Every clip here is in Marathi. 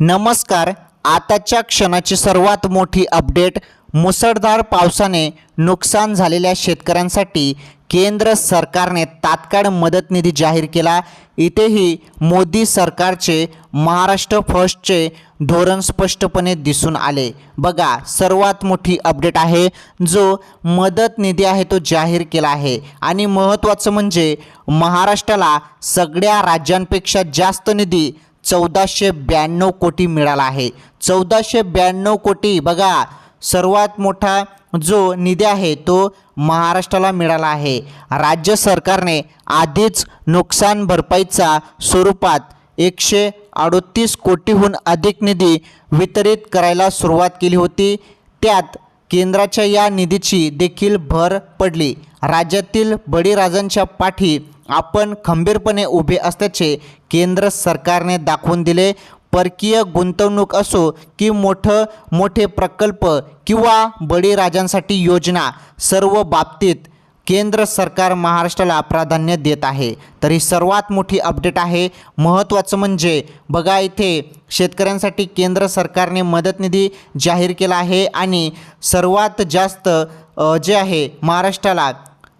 नमस्कार. आताच्या क्षणाची सर्वात मोठी अपडेट मुसळधार पावसाने नुकसान झालेल्या शेतकऱ्यांसाठी केंद्र सरकारने तात्काळ मदत निधी जाहीर केला. इथेही मोदी सरकारचे महाराष्ट्र फर्स्टचे धोरण स्पष्टपणे दिसून आले. बघा सर्वात मोठी अपडेट आहे जो मदत निधी आहे तो जाहीर केला आहे. आणि महत्त्वाचं म्हणजे महाराष्ट्राला सगळ्या राज्यांपेक्षा जास्त निधी चौदाशे ब्याण्णव कोटी मिळाला आहे. चौदाशे ब्याण्णव कोटी बघा सर्वात मोठा जो निधी आहे तो महाराष्ट्राला मिळाला आहे. राज्य सरकारने आधीच नुकसान भरपाईचा स्वरूपात एकशे अडोतीस कोटीहून अधिक निधी वितरित करायला सुरुवात केली होती. त्यात केंद्राच्या या निधीची देखील भर पडली. राज्यातील बळीराजांच्या पाठी आपण खंबीरपणे उभे असल्याचे केंद्र सरकारने दाखवून दिले. परकीय गुंतवणूक असो की मोठं मोठे प्रकल्प किंवा बळीराजांसाठी योजना सर्व बाबतीत केंद्र सरकार महाराष्ट्राला प्राधान्य देत आहे. तर ही सर्वात मोठी अपडेट आहे महत्त्वाचं म्हणजे बघा इथे शेतकऱ्यांसाठी केंद्र सरकारने मदत निधी जाहीर केला आहे आणि सर्वात जास्त जे आहे महाराष्ट्राला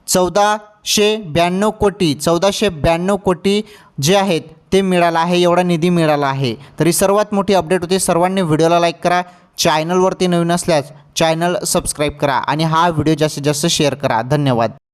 चौदा चौदाशे ब्याण्णव कोटी चौदाशे ब्याण्णव कोटी जे आहेत ते मिळालं आहे एवढा निधी मिळाला आहे. तरी सर्वात मोठी अपडेट होती सर्वांनी व्हिडिओला लाईक करा चॅनलवरती नवीन असल्यास चॅनल सबस्क्राईब करा आणि हा व्हिडिओ जास्तीत जास्त शेअर करा. धन्यवाद.